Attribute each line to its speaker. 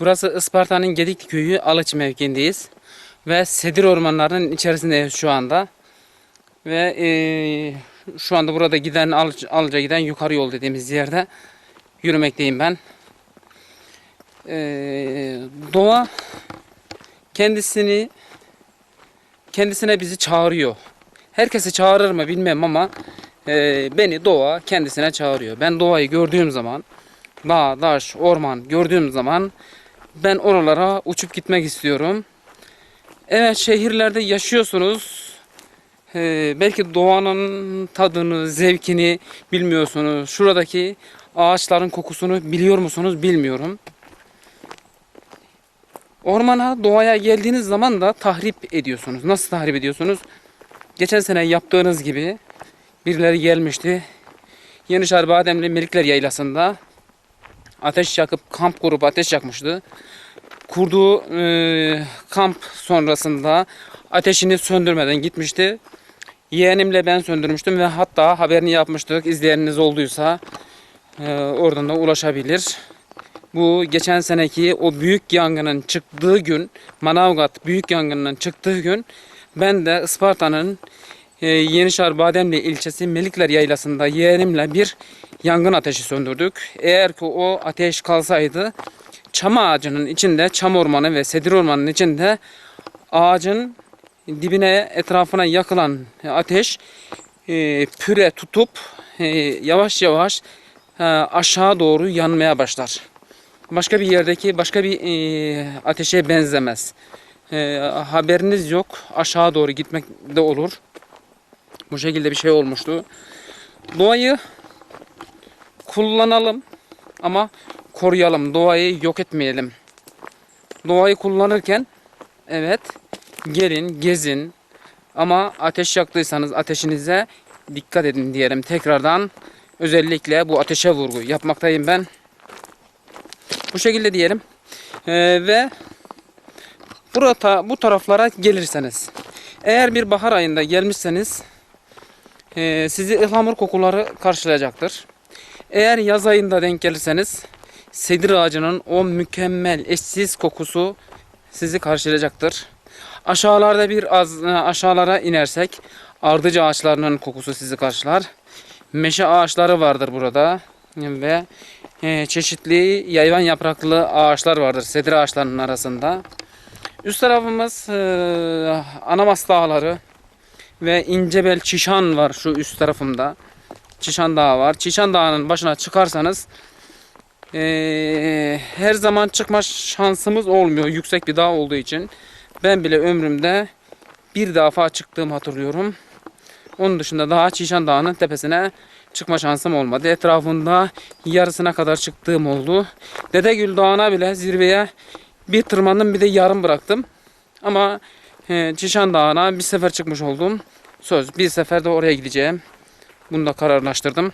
Speaker 1: Burası Isparta'nın Gedikli Köyü Alıç mevkiindeyiz. Ve sedir ormanlarının içerisindeyiz şu anda. Ve eee, şu anda burada giden Alıç, Alıç'a giden yukarı yol dediğimiz yerde yürümekteyim ben. Eee, doğa kendisini kendisine bizi çağırıyor. Herkesi çağırır mı bilmem ama eee, beni doğa kendisine çağırıyor. Ben doğayı gördüğüm zaman dağ, taş, orman gördüğüm zaman ben oralara uçup gitmek istiyorum. Evet şehirlerde yaşıyorsunuz. Ee, belki doğanın tadını, zevkini bilmiyorsunuz. Şuradaki ağaçların kokusunu biliyor musunuz bilmiyorum. Ormana, doğaya geldiğiniz zaman da tahrip ediyorsunuz. Nasıl tahrip ediyorsunuz? Geçen sene yaptığınız gibi birileri gelmişti. Yenişehir Bademli Melikler Yaylası'nda ateş yakıp kamp kurup ateş yakmıştı. Kurduğu e, kamp sonrasında ateşini söndürmeden gitmişti. Yeğenimle ben söndürmüştüm ve hatta haberini yapmıştık. İzleyeniniz olduysa e, oradan da ulaşabilir. Bu geçen seneki o büyük yangının çıktığı gün, Manavgat büyük yangının çıktığı gün ben de Isparta'nın e, Yenişehir Bademli ilçesi Melikler Yaylası'nda yeğenimle bir yangın ateşi söndürdük. Eğer ki o ateş kalsaydı çam ağacının içinde, çam ormanı ve sedir ormanının içinde ağacın dibine etrafına yakılan ateş e, püre tutup e, yavaş yavaş e, aşağı doğru yanmaya başlar. Başka bir yerdeki başka bir e, ateşe benzemez. E, haberiniz yok. Aşağı doğru gitmek de olur. Bu şekilde bir şey olmuştu. Doğayı kullanalım ama koruyalım. Doğayı yok etmeyelim. Doğayı kullanırken evet gelin gezin ama ateş yaktıysanız ateşinize dikkat edin diyelim tekrardan. Özellikle bu ateşe vurgu yapmaktayım ben. Bu şekilde diyelim. Ee, ve burada bu taraflara gelirseniz eğer bir bahar ayında gelmişseniz e, sizi ıhlamur kokuları karşılayacaktır. Eğer yaz ayında denk gelirseniz sedir ağacının o mükemmel eşsiz kokusu sizi karşılayacaktır. Aşağılarda bir az e, aşağılara inersek ardıç ağaçlarının kokusu sizi karşılar. Meşe ağaçları vardır burada ve e, çeşitli yayvan yapraklı ağaçlar vardır sedir ağaçlarının arasında. Üst tarafımız e, Anamas Dağları ve İncebel Çişan var şu üst tarafımda. Çişan Dağı var. Çişan Dağı'nın başına çıkarsanız eee, her zaman çıkma şansımız olmuyor yüksek bir dağ olduğu için. Ben bile ömrümde bir defa çıktığımı hatırlıyorum. Onun dışında daha Çişan Dağı'nın tepesine çıkma şansım olmadı. Etrafında yarısına kadar çıktığım oldu. Dedegül Dağı'na bile zirveye bir tırmandım bir de yarım bıraktım. Ama e, Çişan Dağı'na bir sefer çıkmış oldum. Söz bir sefer de oraya gideceğim. Bunu da kararlaştırdım.